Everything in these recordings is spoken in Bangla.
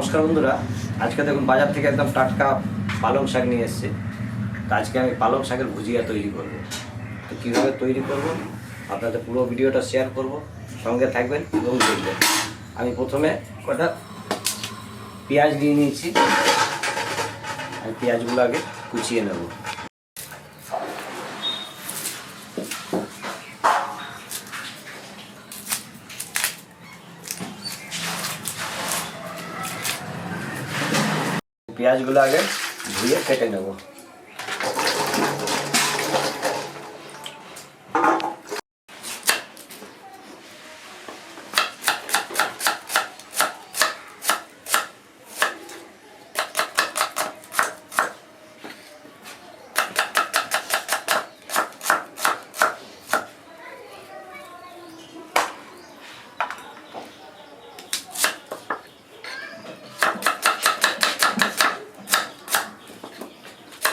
নমস্কার বন্ধুরা। আজকে দেখুন বাজার থেকে একদম টাটকা পালং শাক নিয়ে এসছে। তো আজকে আমি পালং শাকের ভুজিয়া তৈরি করব। তো কীভাবে তৈরি করব? আপনাদের পুরো ভিডিওটা শেয়ার করব। সঙ্গে থাকবেন এবং দেখবেন। আমি প্রথমে কটা পেঁয়াজ দিয়ে নিয়েছি। আমি পেঁয়াজগুলো আগে কুচিয়ে নেব। পেঁয়াজগুলো আগে ধুয়ে কেটে নেব।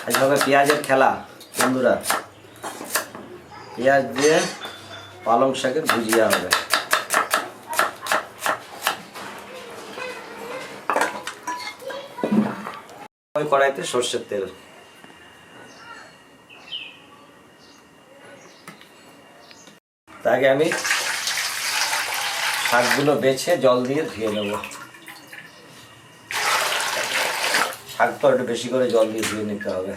আজ হবে পেঁয়াজের খেলা, বন্ধুরা। পেঁয়াজ দিয়ে পালং শাকের ভুজিয়া হবে। ওই কড়াইতে সর্ষের তেল। তাকে আমি শাকগুলো বেছে জল দিয়ে ধুয়ে নেব। শাক তো একটু বেশি করে জল দিয়ে ধুয়ে নিতে হবে।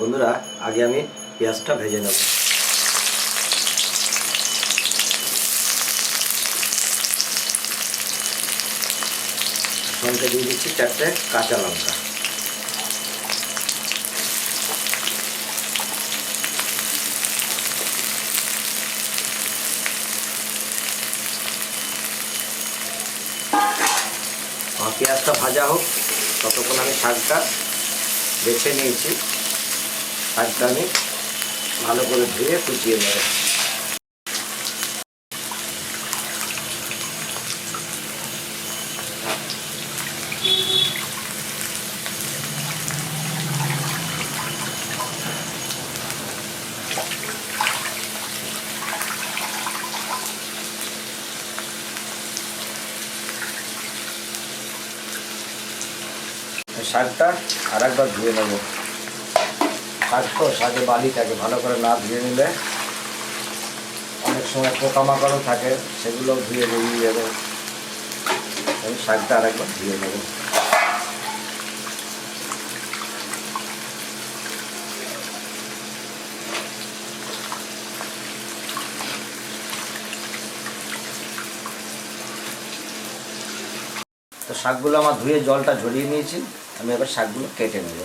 বন্ধুরা, আগে আমি পেঁয়াজটা ভেজে নেব। সঙ্গে দিয়ে দিচ্ছি চারটে কাঁচা লঙ্কা। পেঁয়াজটা ভাজা হোক, ততক্ষণ আমি শাকটা বেছে নিয়েছি। শাকটা আমি ভালো করে ধুয়ে কুচিয়ে নেব। শাকটা আর একবার ধুয়ে নেব। শাক তো শাকে বালি থাকে ভালো করে না ধুয়ে নিলে অনেক সময় পোকামাকড়ও থাকে সেগুলো ধুয়ে বেরিয়ে যাবে। আমি শাকটা আর একবার ধুয়ে নেব। তো শাকগুলো আমার ধুয়ে জলটা ঝরিয়ে নিয়েছি। আমি এবার শাকগুলো কেটে নেব।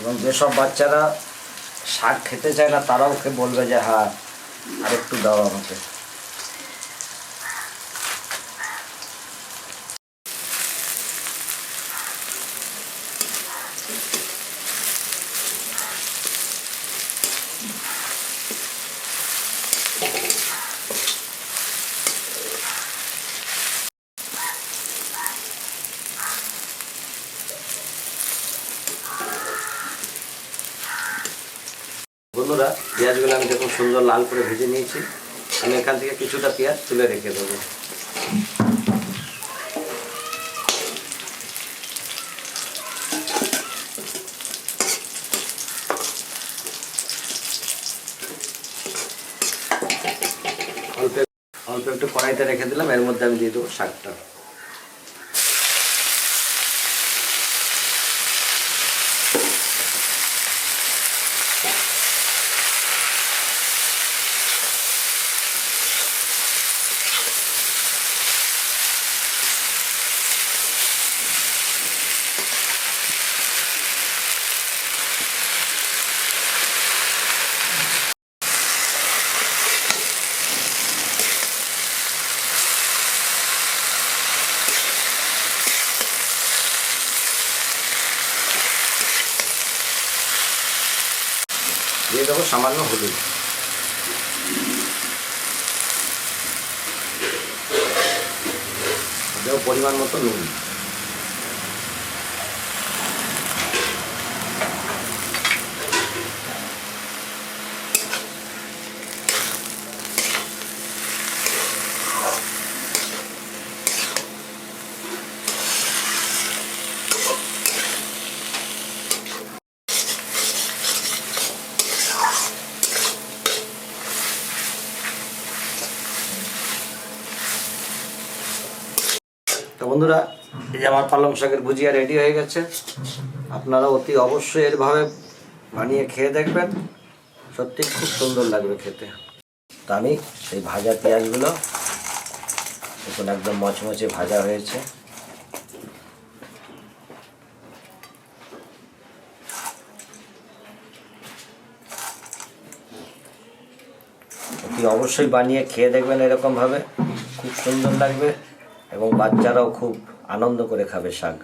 এবং যেসব বাচ্চারা শাক খেতে চায় না, তারাও বলবে যে হ্যাঁ আর একটু দাও আমাকে। বন্ধুরা, পেঁয়াজগুলো আমি দেখুন সুন্দর লাল করে ভেজে নিয়েছি। আমি এখান থেকে কিছুটা পেঁয়াজ তুলে রেখে দেবো। অল্প একটু কড়াইতে রেখে দিলাম, এর মধ্যে আমি দিয়ে দেবো শাকটা। দেবো সামান্য হলুদ। দেবো পরিমাণ মতো নুন। তো বন্ধুরা, এই যে আমার পালং শাকের ভুজিয়া রেডি হয়ে গেছে। আপনারা অতি অবশ্যই এরভাবে বানিয়ে খেয়ে দেখবেন। সত্যি খুব সুন্দর লাগবে খেতে। তো আমি সেই ভাজা পেঁয়াজগুলো এখন একদম মচমচে ভাজা হয়েছে। অবশ্যই বানিয়ে খেয়ে দেখবেন এরকমভাবে। খুব সুন্দর লাগবে। এবং বাচ্চারাও খুব আনন্দ করে খাবে শাক।